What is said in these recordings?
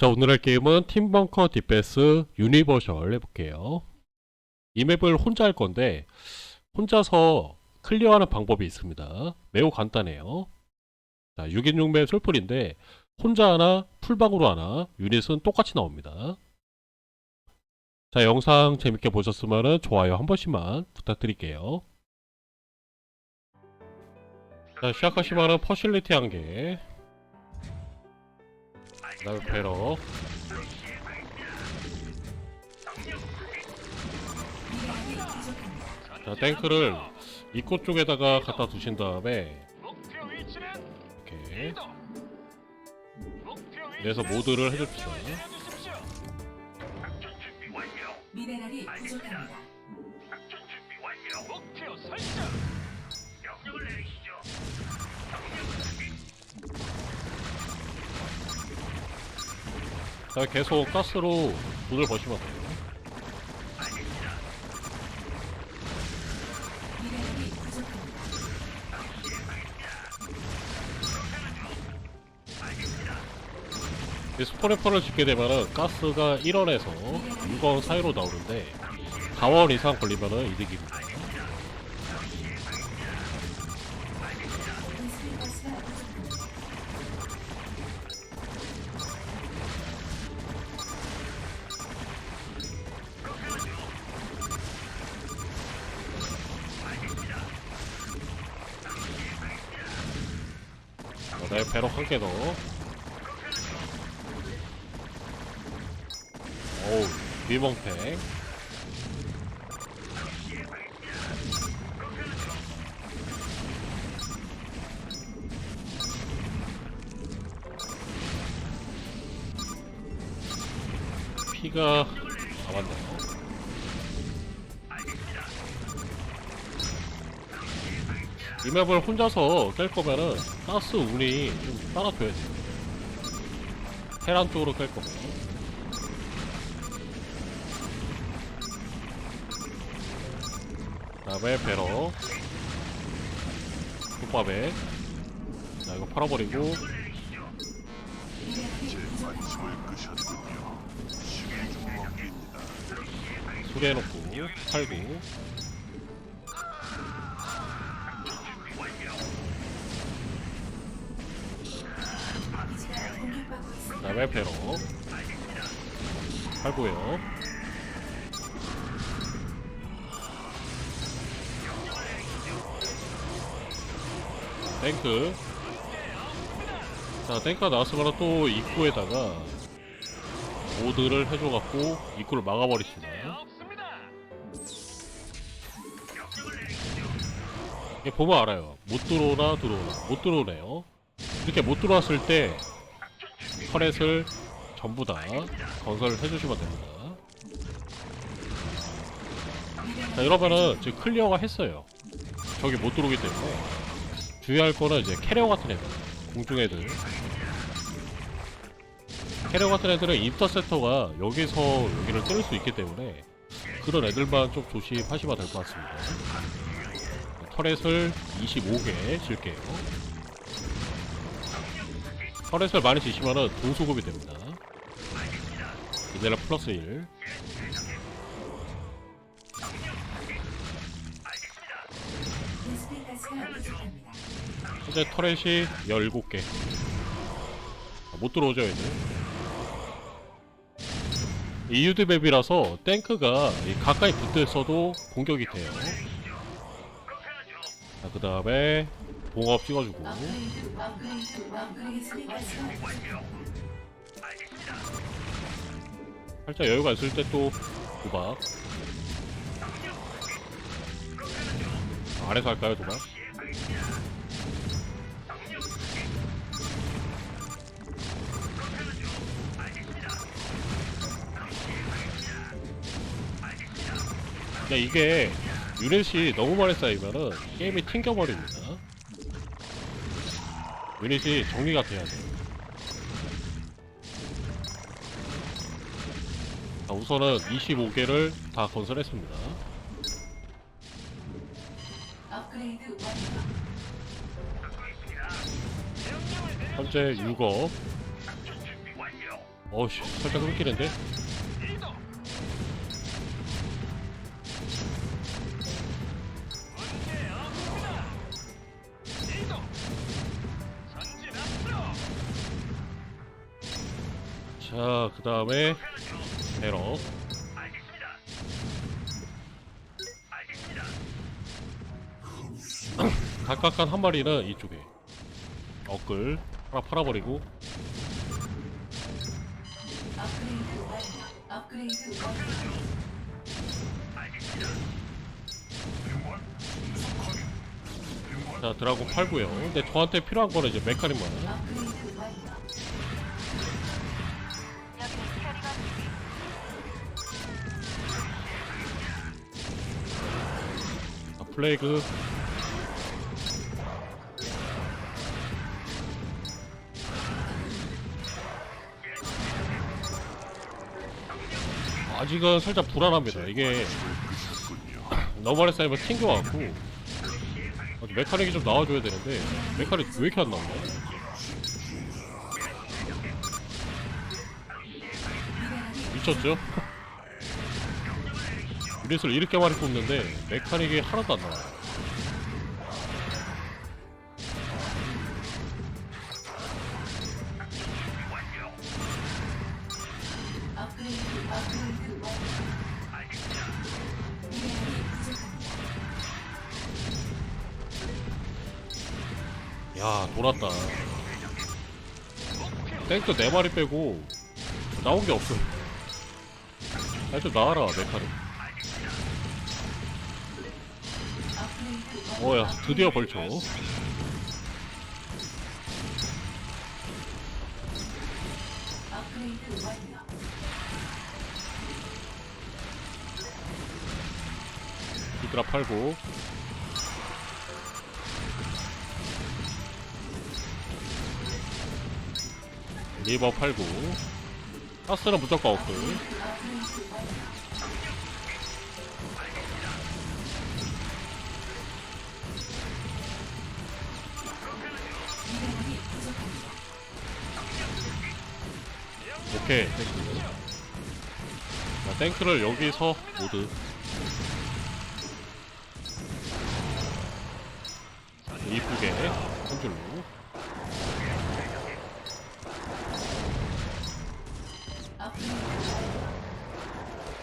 자 오늘 할 게임은 팀벙커 디펜스 유니버셜 해볼게요. 이 맵을 혼자 할 건데 혼자서 클리어하는 방법이 있습니다. 매우 간단해요. 자 6인 6맵 솔플인데 혼자 하나 풀방으로 하나 유닛은 똑같이 나옵니다. 자 영상 재밌게 보셨으면 좋아요 한 번씩만 부탁드릴게요. 자 시작하시면 퍼실리티 한개 그 다음에 배러 자 탱크를 입구 쪽에다가 갖다 두신 다음에 목표 위치는 이렇게 이동. 목표 위치는 그래서 모드를 해줍시다 해주십시오. 미네랄이 부족합니다. 목표 설정. 자 계속 가스로 돈을 버시면 돼요. 스포레퍼를 짓게 되면은 가스가 1원에서 6원 사이로 나오는데 4원 이상 걸리면은 이득입니 자, 내 배럭 한 개 더. 어우, 미멍탱. 피가 남았네요. 이 맵을 혼자서 깰 거면은 가스 운이 좀 따라줘야 돼요. 테란 쪽으로 깰 거면. 다음에 배러. 국밥에. 자, 이거 팔아버리고. 수리해놓고, 팔고. 다음에 배러. 팔고요. 탱크. 자, 탱크가 나왔으면 또 입구에다가 모드를 해줘갖고 입구를 막아버리시나. 없습니다. 이게 보면 알아요. 못 들어오나 들어오나. 못 들어오네요. 이렇게 못 들어왔을 때 터렛을 전부 다 건설을 해주시면 됩니다. 자 이러면은 지금 클리어가 했어요. 저기 못 들어오기 때문에 주의할 거는 이제 캐리어 같은 애들, 공중 애들. 캐리어 같은 애들은 인터셉터가 여기서 여기를 때릴 수 있기 때문에 그런 애들만 좀 조심하시면 될 것 같습니다. 터렛을 25개 질게요. 터렛을 많이 지시면은 돈 수급이 됩니다. 미네랄 플러스 1. 인수인 가스가 부족합니다. 현재 터렛이 17개. 아, 못 들어오죠, 얘들. 이유드 맵이라서 탱크가 이 가까이 붙어 있어도 공격이 돼요. 자, 그 다음에 봉업 찍어주고. 살짝 여유가 있을 때 또 도박. 아래서 할까요, 도박? 근데 이게 유닛이 너무 많이 쌓이면은 게임이 튕겨버립니다. 유닛이 정리가 돼야 돼요. 자, 우선은 25개를 다 건설했습니다. 현재 6억 어우씨 살짝 끊기는데 자 그 다음에 에러. 각각한 한 마리는 이쪽에 어글 하나 팔아버리고. 자 드라곤 팔고요 근데 저한테 필요한 거는 이제 메카닉만 업그레이드 플레이그. 아직은 살짝 불안합니다. 이게 쌓이면 튕겨갖고 아주 메카닉이 좀 나와줘야 되는데 메카닉 왜 이렇게 안 나오냐? 미쳤죠? 유닛을 이렇게 많이 뽑는데 메카닉이 하나도 안 나와요. 야 돌았다. 탱크 4마리 빼고 나온 게 없어 아좀 나와라 메카닉 어야 드디어 완료. 히드라 팔고. 리버 팔고. 가스는 무조건 없고 오케이. 자 탱크를 여기서 모두. 이쁘게 한 줄로.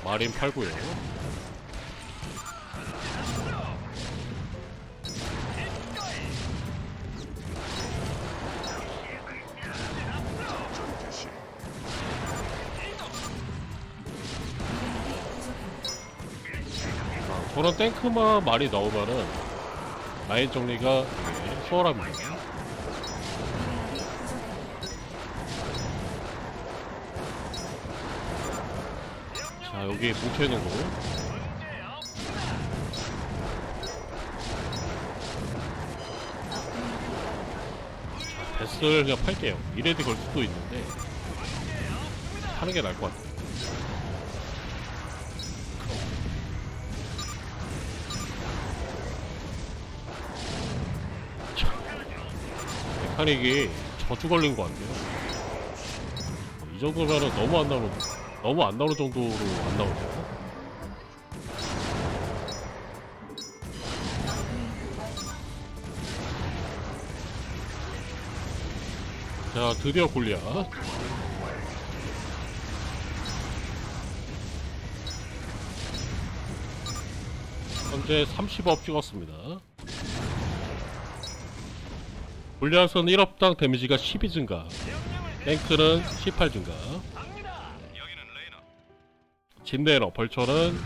마린 팔고요 저런 탱크만 많이 나오면은 라인 정리가 되게 수월합니다. 자 여기 뭉쳐있는 거 문제 없습니다. 베스를 그냥 팔게요 이레디 걸 수도 있는데 하는 게 나을 것 같아요 메카닉이 저주 걸린 것 같아요. 이 정도면은 너무 안 나오는 너무 안 나오는 정도로 안 나오죠 자 드디어 골리앗. 현재 30업 찍었습니다 골리앗은 1업당 데미지가 12 증가 탱크는 18 증가. 진네너 벌처는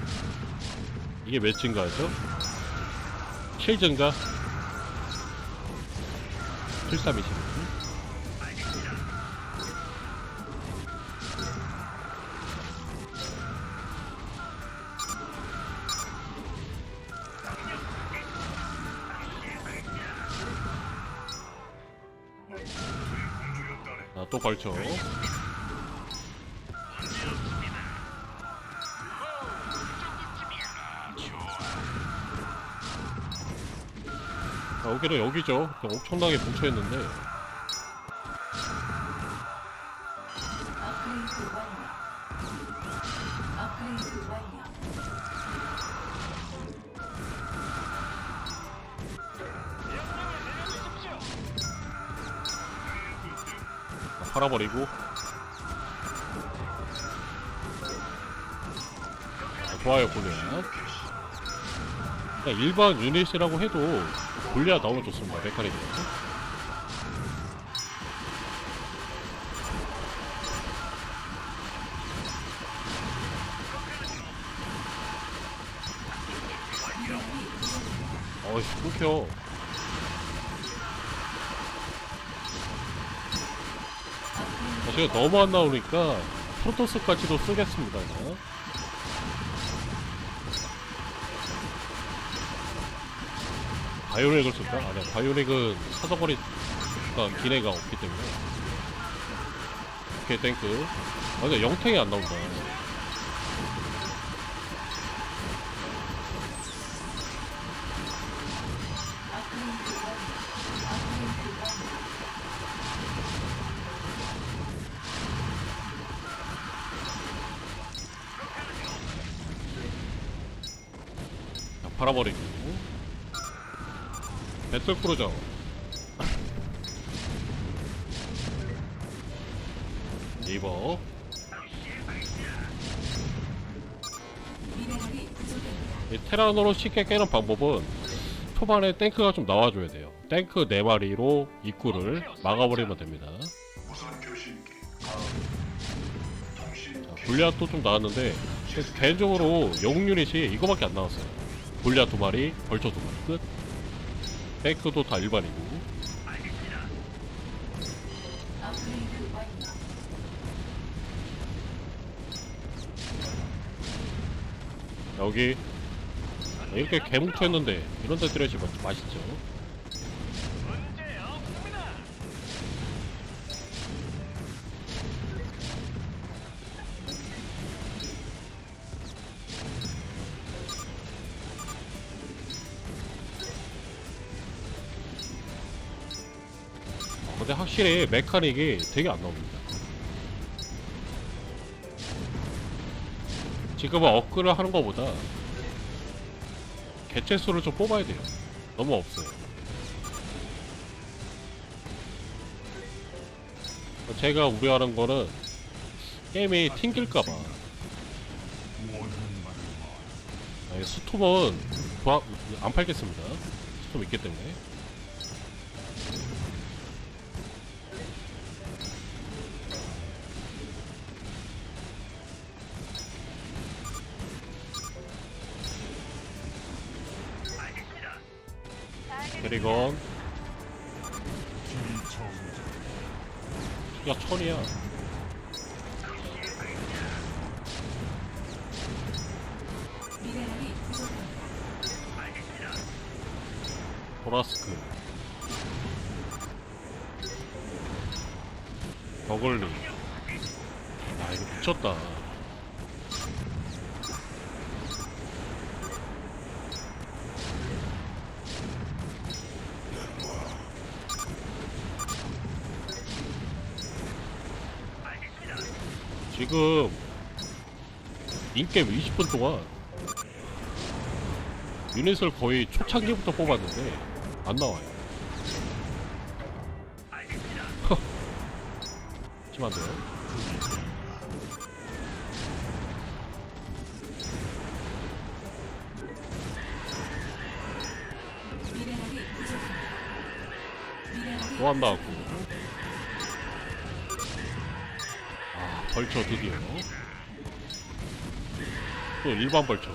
이게 몇 증가죠? 7 증가 7320 자, 여기는 여기죠. 엄청나게 뭉쳐있는데 팔아버리고. 아, 좋아요 골리앗 그냥 일반 유닛이라고 해도 골리앗 너무 좋습니다 메카닉이. 어이씨 끊겨 제가 너무 안 나오니까 프로토스까지도 쓰겠습니다. 그냥. 바이오닉을 쓸까? 아니야, 바이오닉은 사정거리 약간 기내가 없기 때문에. 오케이, 땡크. 아, 근데 영탱이 안 나온다. 리버. 미네랄이 부족합니다. 이 테라노로 쉽게 깨는 방법은 초반에 탱크가 좀 나와줘야 돼요. 탱크 4마리로 입구를 막아버리면 됩니다. 자, 골리앗도 좀 나왔는데 개인적으로 영웅 유닛이 이거밖에 안 나왔어요. 골리앗 두 마리, 벌처 두 마리 끝. 탱크도 다 일반이고. 여기 이렇게 개뭉쳐있는데 이런 데 들여지 맛있죠. 근데 확실히 메카닉이 되게 안 나옵니다. 지금은 업글을 하는 것보다 개체 수를 좀 뽑아야 돼요. 너무 없어요. 제가 우려하는 거는 게임이 튕길까봐. 스톰은 좋아, 안 팔겠습니다. 스톰 있기 때문에. 보라스크. 버글리 아 이거 미쳤다. 지금 인게임 20분 동안 유닛을 거의 초창기부터 뽑았는데 안 나와요. 심한데요? 미네랄이 부족합니다. 미네랄이 또안 나왔고. 아, 벌처 드디어. 또 일반 벌처.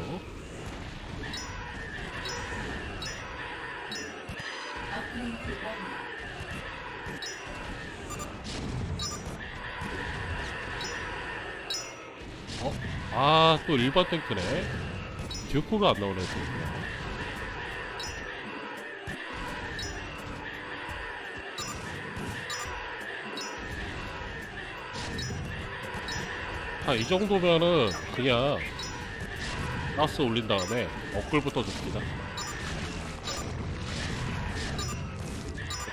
업그레이드 완료. 어? 아, 또 일반 탱크네. 듀크가 안 나오네, 지금. 아, 이 정도면은 그냥 가스 올린 다음에 업글부터 줍니다.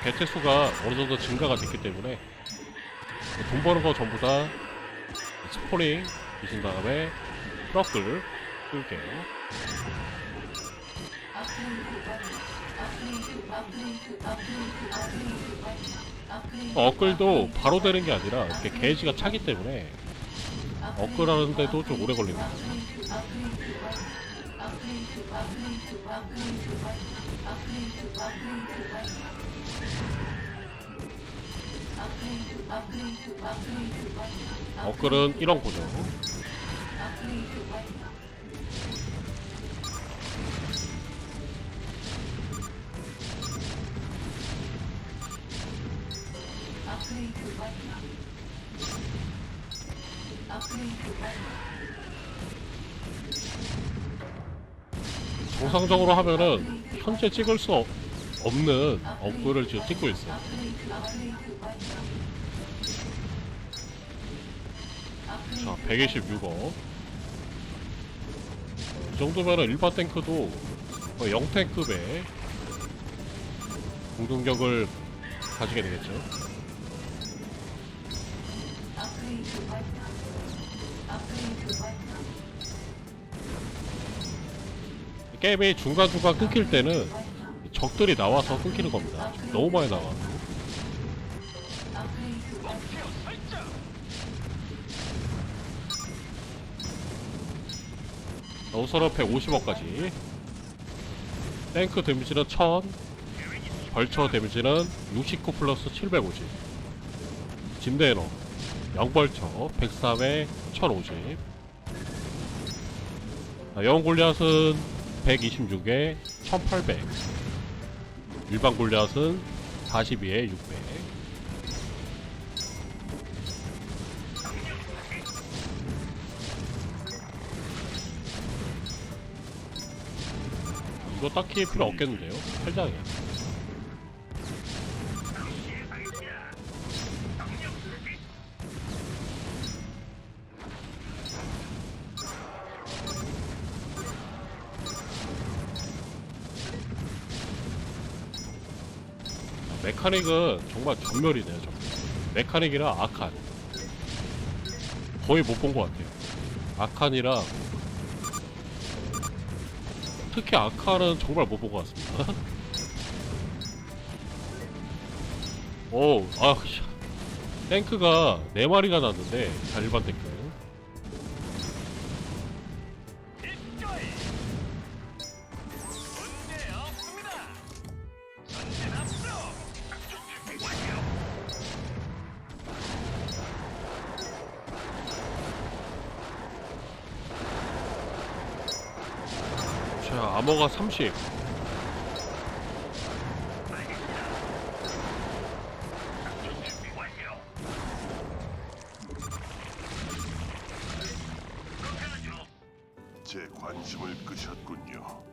개체 수가 어느 정도 증가가 됐기 때문에 돈 버는 거 전부 다 스포링 주신 다음에 트러클 끌게요. 업글도 바로 되는 게 아니라 이렇게 게이지가 차기 때문에 업글 하는데도 좀 오래 걸립니다. 업글은 이런 거죠. 정상적으로 하면은 현재 찍을 수 없- 없는 업글을 지금 찍고 있어요. 자, 126억. 이 정도면은 일반 탱크도 거의 0탱급의 공동력을 가지게 되겠죠. 게임이 중간중간 끊길 때는 적들이 나와서 끊기는 겁니다. 너무 많이 나와. 우선은 150억까지. 탱크 데미지는 1000. 벌처 데미지는 69 플러스 750. 짐대너. 양벌처 103에 1050. 영골리앗은 126에 1800. 일반 골리앗은 42에 600. 이거 딱히 필요 없겠는데요? 팔장이야. 메카닉은 정말 전멸이네요, 정말. 메카닉이랑 아칸. 거의 못 본 것 같아요. 아칸이랑 특히 아칸은 정말 못 본 것 같습니다. 오, 아, 씨. 탱크가 4마리가 났는데, 자, 일반 탱크. 30. 작전 준비 완료. 그렇게 하죠. 제 관심을 끄셨군요.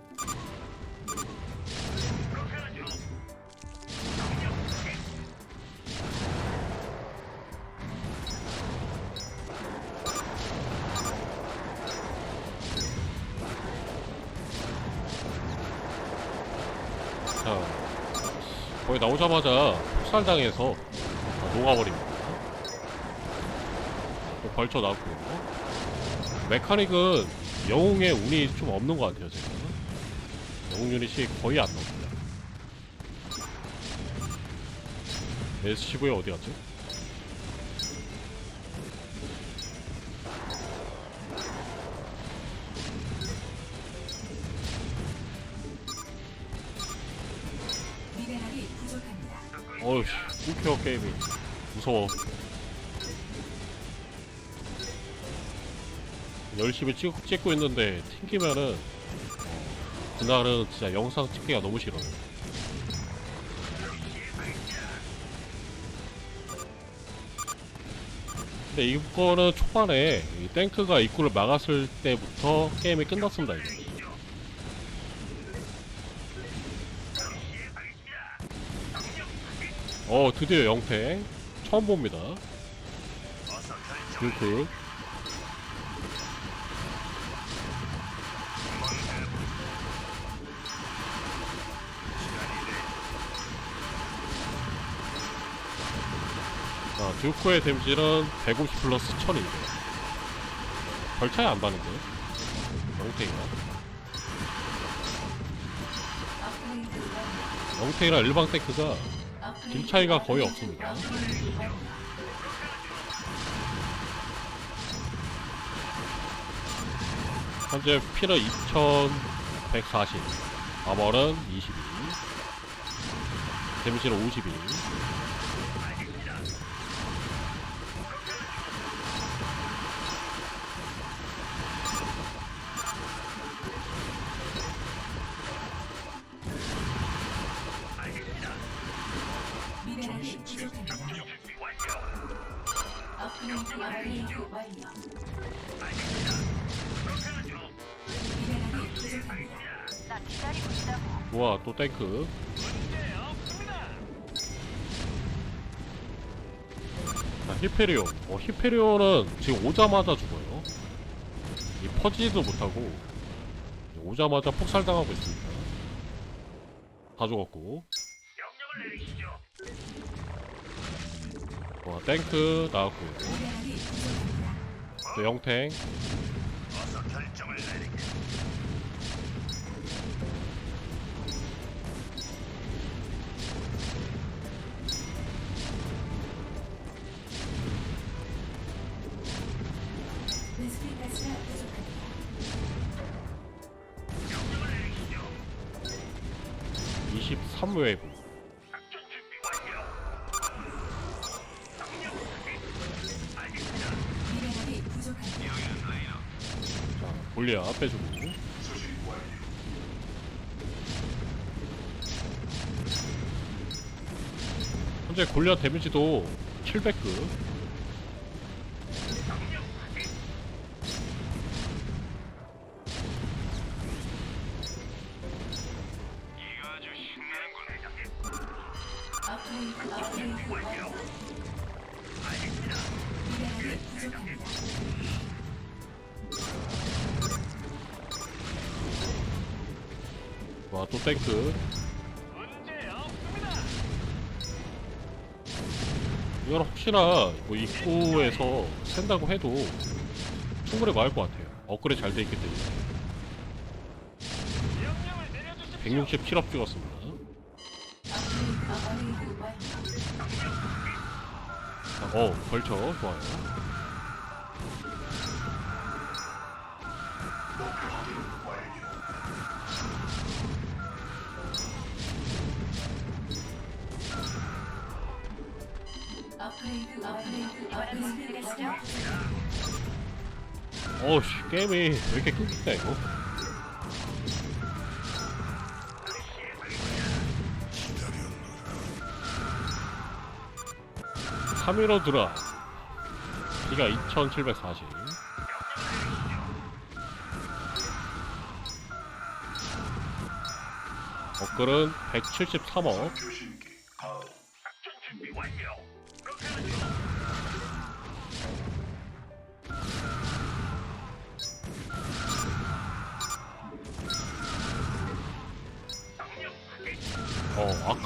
나오자마자 폭살당해서 녹아버립니다. 또 나왔고요. 메카닉은 영웅의 운이 좀 없는 것 같아요, 제가. 영웅 유닛이 거의 안 나옵니다. S15에 어디 갔죠? 어휴, 끊겨 게임이. 무서워. 열심히 찍, 찍고 있는데 튕기면은 어, 그날은 진짜 영상 찍기가 너무 싫어요. 근데 이거는 초반에 이 탱크가 입구를 막았을 때부터 게임이 끝났습니다. 이거. 어 드디어 영태 처음 봅니다. 그 자, 듀크의 데미지는 150 플러스 1000인데 별 차이 안 완료. 영탱이랑 일반 탱크가 업그레이드 길 차이가 거의. 없습니다. 현재 피는 2140 아머는 22 데미지는 52 우와 또 탱크. 자, 히페리온 어, 히페리온은 지금 오자마자 죽어요. 이 퍼지지도 못하고 오자마자 폭살당하고 있습니다. 다 죽었고. 와 탱크 나왔고요. 또 영탱 23웨이브 작전 준비 완료. 명령 확인. 알겠습니다. 미네랄이 부족합니다. 자 볼리아 빼주고 현재 골리앗 데미지도 700급 혹시나 뭐 입구에서 샌다고 해도 충분히 막을 것 같아요 업그레이드 잘 돼 있기 때문에 명령을 내려주십시오. 167업 찍었습니다. 자, 어 벌쳐 좋아요 어우씨 게임이 왜 이렇게 끊기냐 이거? 3위로 들어 키가 2740 업글은 173억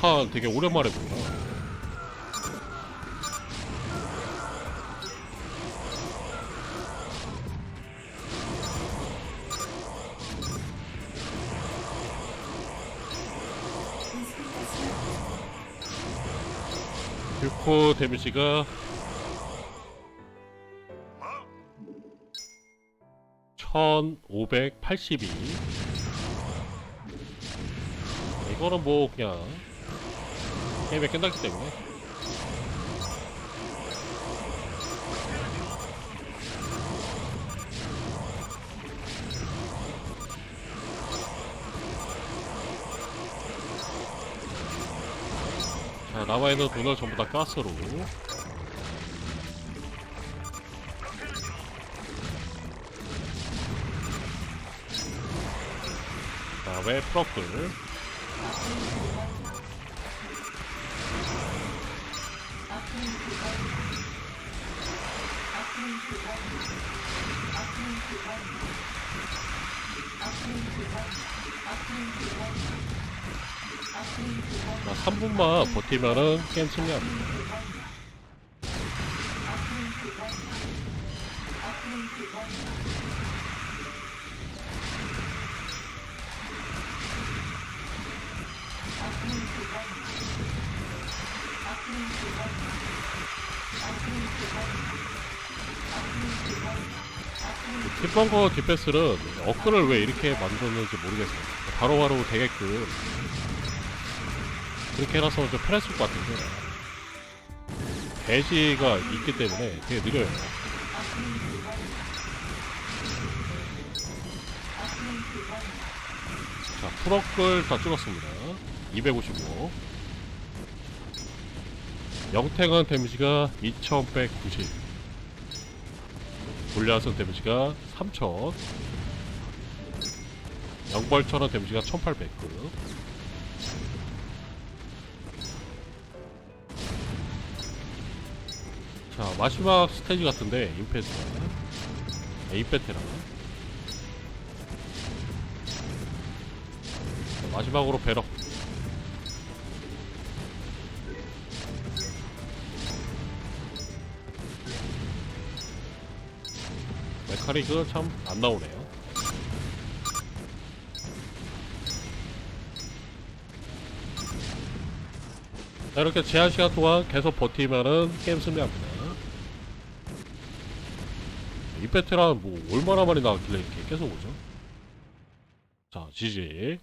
어 아카 되게 오랜만에 가스가 뷰코 데미지가 1582 이거는 뭐 그냥 게임에 끝났기 때문에 자 남아있는 돈을 전부 다 가스로. 다음에 프로클 자, 3분만 버티면은 게임 승리합니다 뒷방과 뒷패스는 업글을 왜 이렇게 만들었는지 모르겠어요. 바로 바로 되게끔 그렇게 해놔서 좀 편했을 것 같은데 배지가 있기 때문에 되게 느려요. 자, 풀업글 다 찍었습니다. 255. 영탱한 데미지가 2190. 골리앗은 데미지가 3000. 영벌처럼 데미지가 1800. 자, 마지막 스테이지 같은데, 임페트라. 아, 임페테라. 자, 마지막으로 배럭. 메카닉은 참안 나오네요. 자, 이렇게 제한 시간 동안 계속 버티면은 게임 승리합니다. 이 배트란 뭐 얼마나 많이 나왔길래 이렇게 계속 오죠? 자, 지지.